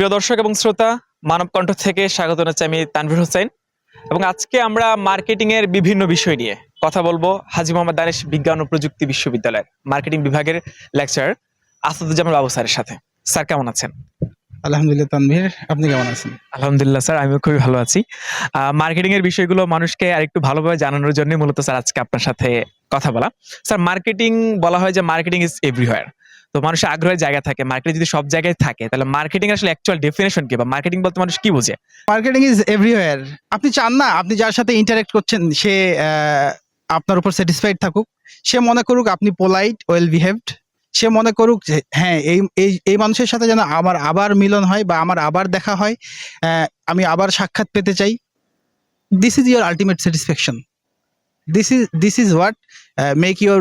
প্রিয় দর্শক এবং শ্রোতা মানব কণ্ঠ থেকে স্বাগত জানাচ্ছি আমি তানভীর হোসেন। এবং আজকে আমরা মার্কেটিং এর বিভিন্ন বিষয় নিয়ে কথা বলব। হাজি মোহাম্মদ দানেশ বিজ্ঞান ও প্রযুক্তি বিশ্ববিদ্যালয়ের মার্কেটিং বিভাগের লেকচারার আসাদুজ্জামান বাবু স্যারের সাথে। স্যার কেমন আছেন? আলহামদুলিল্লাহ তানভীর। আপনি কেমন আছেন? আলহামদুলিল্লাহ স্যার আমিও খুবই ভালো আছি। মার্কেটিং এর বিষয়গুলো মানুষকে আরেকটু ভালোভাবে জানানোর জন্য মূলত স্যার আজকে আপনার সাথে কথা বলা। স্যার মার্কেটিং বলা হয় যে মার্কেটিং ইজ এভরিওয়্যার তো মানুষের আগ্রহের জায়গা থাকে মার্কেটিং যদি সব জায়গায় থাকে, তাহলে মার্কেটিং আসলে অ্যাকচুয়াল ডেফিনেশন কি বা মার্কেটিং বলতে মানুষ কি বোঝে? মার্কেটিং ইজ এভরিওয়্যার আপনি চান না, আপনি যার সাথে ইন্টারেক্ট করছেন, সে আপনার উপর স্যাটিসফাইড থাকুক। সে মনে করুক আপনি পোলাইট ওয়েল বিহেভড সে মনে করুক যে হ্যাঁ এই এই মানুষের সাথে যেন আমার আবার মিলন হয় বা আমার আবার দেখা হয় আমি আবার সাক্ষাৎ পেতে চাই। This is your ultimate satisfaction this is this is what make your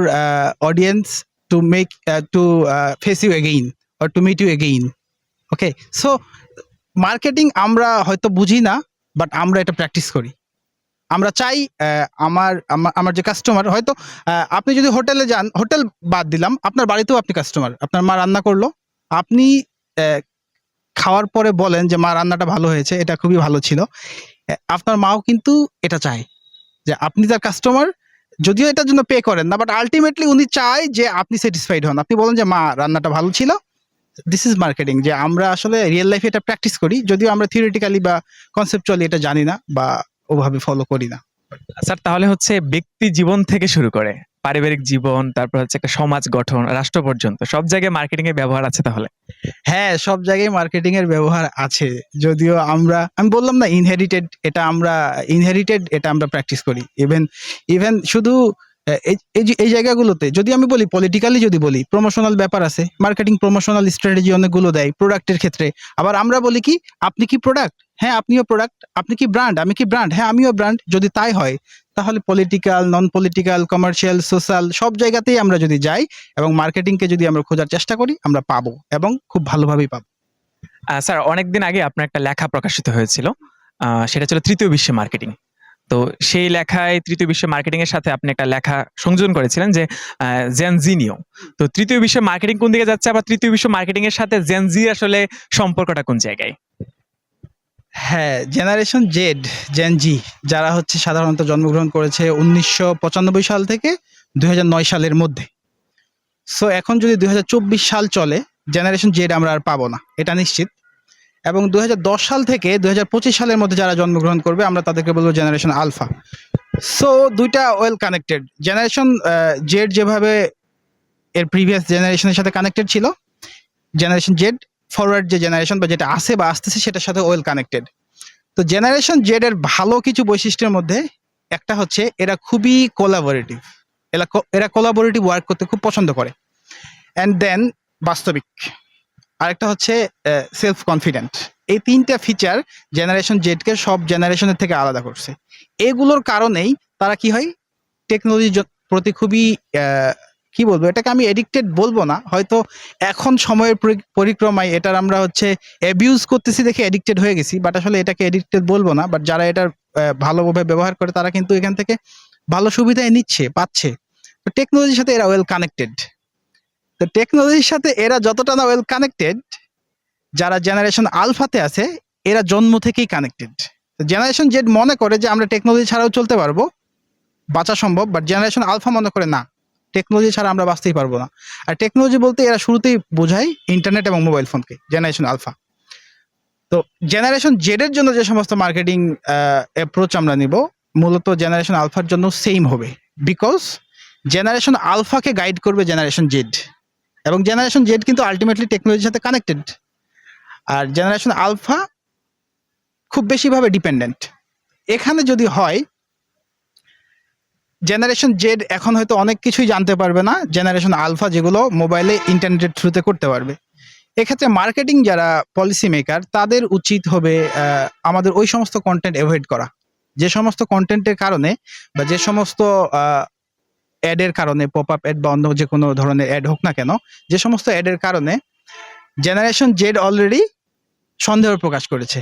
audience to make to face you again or to meet you again okay so marketing আমরা হয়তো বুঝি না বাট আমরা এটা প্র্যাকটিস করি। আমরা চাই আহ, আমার আমা- আমার যে কাস্টমার হয়তো আহ, আপনি যদি হোটেলে যান হোটেল বাদ দিলাম আপনার বাড়িতেও আপনি কাস্টমার আপনার মা রান্না করল। আপনি আহ, খাওয়ার পরে বলেন যে মা রান্নাটা ভালো হয়েছে এটা খুবই ভালো ছিল। আপনার মাও কিন্তু এটা চায় যে আপনি তার কাস্টমার যদিও এটার জন্য পে করেন না বাট আলটিমেটলি উনি চায় যে আপনি স্যাটিসফাইড হন। আপনি বলেন যে, মা, রান্নাটা ভালো ছিল। দিস ইজ মার্কেটিং যে আমরা আসলে রিয়েল লাইফে এটা প্র্যাকটিস করি, যদিও আমরা থিওরিটিক্যালি বা কনসেপচুয়ালি এটা জানি না বা ওভাবে ফলো করি না। স্যার তাহলে হচ্ছে ব্যক্তি জীবন থেকে শুরু করে। পারিবারিক জীবন, তারপর হচ্ছে একটা সমাজ গঠন, রাষ্ট্র পর্যন্ত, সব জায়গায় মার্কেটিং এর ব্যবহার আছে তাহলে? হ্যাঁ সব জায়গায় মার্কেটিং এর ব্যবহার আছে। যদিও আমরা, আমি বললাম না ইনহেরিটেড এটা আমরা ইনহেরিটেড এটা আমরা প্র্যাকটিস করি। ইভেন ইভেন শুধু এই যে- এই জায়গাগুলোতে যদি আমি বলি পলিটিক্যালি যদি বলি প্রমোশনাল ব্যাপার আছে মার্কেটিং প্রমোশনাল স্ট্র্যাটেজি অনেকগুলো দেয় প্রোডাক্টের ক্ষেত্রে। আবার আমরা বলি কি, আপনি কি প্রোডাক্ট হ্যাঁ আপনিও প্রোডাক্ট আপনি কি ব্র্যান্ড আমি কি ব্র্যান্ড হ্যাঁ আমিও ব্র্যান্ড যদি তাই হয়, তাহলে political non political commercial social সব জায়গাতেই আমরা যদি যাই এবং মার্কেটিংকে যদি আমরা খোঁজার চেষ্টা করি, আমরা পাবো এবং খুব ভালোভাবেই পাবো। স্যার, অনেকদিন আগে আপনার একটা লেখা প্রকাশিত হয়েছিল সেটা ছিল তৃতীয় বিশ্বে মার্কেটিং তো সেই লেখায় তৃতীয় বিশ্ব মার্কেটিং এর সাথে আপনি একটা লেখা সংযোজন করেছিলেন যে জেন জিনিও তো তৃতীয় বিশ্ব মার্কেটিং কোন দিকে যাচ্ছে? আবার তৃতীয় বিশ্ব মার্কেটিং এর সাথে জেনজি আসলে সম্পর্কটা কোন জায়গায়? হ্যাঁ জেনারেশন জেড জেন জি যারা হচ্ছে সাধারণত জন্মগ্রহণ করেছে উনিশশো পঁচানব্বই সাল থেকে দুই হাজার নয় সালের মধ্যে। সো এখন যদি দুই হাজার চব্বিশ সাল চলে জেনারেশন জেড আমরা আর পাবো না, এটা নিশ্চিত। এবং দু হাজার দশ সাল থেকে দুই হাজার পঁচিশ সালের মধ্যে যারা জন্মগ্রহণ করবে, আমরা তাদেরকে বলব জেনারেশন আলফা সো দুইটা ওয়েল কানেক্টেড জেনারেশন জেড যেভাবে এর প্রিভিয়াস জেনারেশনের সাথে কানেক্টেড ছিল জেনারেশন জেড ফরওয়ার্ড যে জেনারেশন বা যেটা আসে বা আসতেছে সেটার সাথে ওয়েল কানেক্টেড তো জেনারেশন জেড এর ভালো কিছু বৈশিষ্ট্যের মধ্যে একটা হচ্ছে এরা খুবই কোলাবোরেটিভ এরা এরা কোলাবোরেটিভ ওয়ার্ক করতে খুব পছন্দ করে। অ্যান্ড দেন বাস্তবিক। আরেকটা হচ্ছে সেলফ কনফিডেন্ট এই তিনটা ফিচার জেনারেশন জেডকে সব জেনারেশনের থেকে আলাদা করছে। এগুলোর কারণেই তারা কি হয়? টেকনোলজির প্রতি খুবই কি বলব? এটাকে আমি এডিক্টেড বলব না। হয়তো এখন সময়ের পরিক্রমায় এটার আমরা হচ্ছে অ্যাবিউজ করতেছি দেখে এডিক্টেড হয়ে গেছি বাট আসলে এটাকে এডিক্টেড বলব না। বাট যারা এটার ভালোভাবে ব্যবহার করে, তারা কিন্তু এখান থেকে ভালো সুবিধায় নিচ্ছে, পাচ্ছে। টেকনোলজির সাথে এরা ওয়েল কানেক্টেড তো টেকনোলজির সাথে এরা যতটা না ওয়েল কানেক্টেড যারা জেনারেশন আলফাতে আছে, এরা জন্ম থেকেই কানেক্টেড জেনারেশন জেড মনে করে যে আমরা টেকনোলজি ছাড়াও চলতে পারব, বাঁচা সম্ভব বাট জেনারেশন আলফা মনে করে না টেকনোলজি ছাড়া আমরা বাঁচতেই পারব না। আর টেকনোলজি বলতে এরা শুরুতেই বোঝায় ইন্টারনেট এবং মোবাইল ফোনকে জেনারেশন আলফা তো জেনারেশন জেড এর জন্য যে সমস্ত মার্কেটিং অ্যাপ্রোচ আমরা নিব, মূলত জেনারেশন আলফার জন্য সেম হবে। বিকজ জেনারেশন আলফাকে গাইড করবে জেনারেশন জেড এবং জেনারেশন জেড কিন্তু আলটিমেটলি টেকনোলজির সাথে কানেক্টেড আর জেনারেশন আলফা খুব বেশিভাবে ডিপেন্ডেন্ট এখানে যদি হয় জেনারেশন জেড এখন হয়তো অনেক কিছুই জানতে পারবে না জেনারেশন আলফা যেগুলো মোবাইলে ইন্টারনেটের থ্রুতে করতে পারবে। এক্ষেত্রে মার্কেটিং যারা পলিসি মেকার তাদের উচিত হবে আমাদের ওই সমস্ত কন্টেন্ট অ্যাভয়েড করা। যে সমস্ত কন্টেন্টের কারণে বা যে সমস্ত অ্যাডের কারণে পপ আপ অ্যাড বা অন্য যে কোনো ধরনের অ্যাড হোক না কেন, যে সমস্ত অ্যাডের কারণে জেনারেশন জেড অলরেডি সন্দেহ প্রকাশ করেছে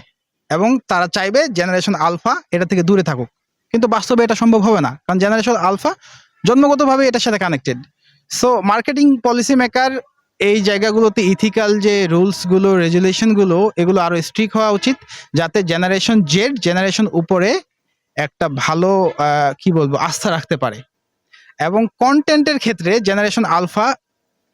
এবং তারা চাইবে জেনারেশন আলফা এটা থেকে দূরে থাকুক। কিন্তু বাস্তবে এটা সম্ভব হবে না, কারণ জেনারেশন আলফা জন্মগতভাবে এটার সাথে connected so marketing policy maker এই জায়গাগুলোতে ইথিক্যাল যে রুলসগুলো রেজুলেশনগুলো এগুলো আরও স্ট্রিক্ট হওয়া উচিত যাতে জেনারেশন জেড জেনারেশন উপরে একটা ভালো কি বলব, আস্থা রাখতে পারে। এবং কন্টেন্টের ক্ষেত্রে জেনারেশন আলফা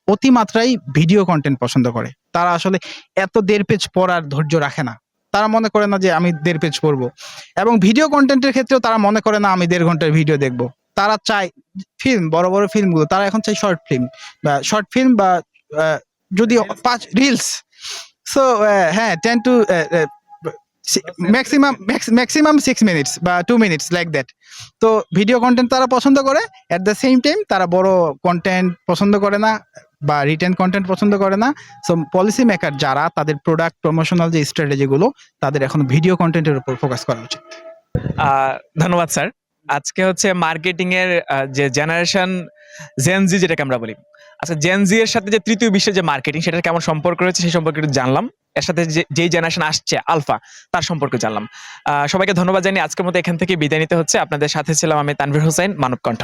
অতিমাত্রায় ভিডিও কন্টেন্ট পছন্দ করে। তারা আসলে এত দেড় পেজ পড়ার ধৈর্য রাখে না। তারা মনে করে না যে আমি দেড় পেজ পড়ব। এবং ভিডিও কন্টেন্টের ক্ষেত্রেও তারা মনে করে না আমি দেড় ঘণ্টার ভিডিও দেখব। তারা চায় ফিল্ম বড় বড় ফিল্মগুলো তারা এখন চাই শর্ট ফিল্ম বা শর্ট ফিল্ম বা যদি পাঁচ রিলস সো হ্যাঁ ten to maximum maximum six minutes বা টু মিনিটস লাইক দ্যাট তো ভিডিও কন্টেন্ট তারা পছন্দ করে অ্যাট দ্য সেম টাইম তারা বড় কন্টেন্ট পছন্দ করে না বা রিটেন কন্টেন্ট পছন্দ করে না। সো পলিসি মেকার যারা তাদের প্রোডাক্ট প্রমোশনাল যে স্ট্র্যাটেজিগুলো তাদের এখন ভিডিও কন্টেন্টের উপর ফোকাস করা উচিত। আহ, ধন্যবাদ স্যার আজকে হচ্ছে মার্কেটিং এর যে জেনারেশন জেনজি যেটাকে আমরা বলি। আচ্ছা জেনজি এর সাথে যে তৃতীয় বিশ্বের যে মার্কেটিং সেটার কেমন সম্পর্ক রয়েছে সেই সম্পর্কে জানলাম। এর সাথে যে, যেই জেনারেশন আসছে আলফা তার সম্পর্কে জানলাম। সবাইকে ধন্যবাদ জানিয়ে আজকের মতো এখান থেকে বিদায় নিতে হচ্ছে। আপনাদের সাথে ছিলাম আমি তানভীর হোসেন মানব কণ্ঠ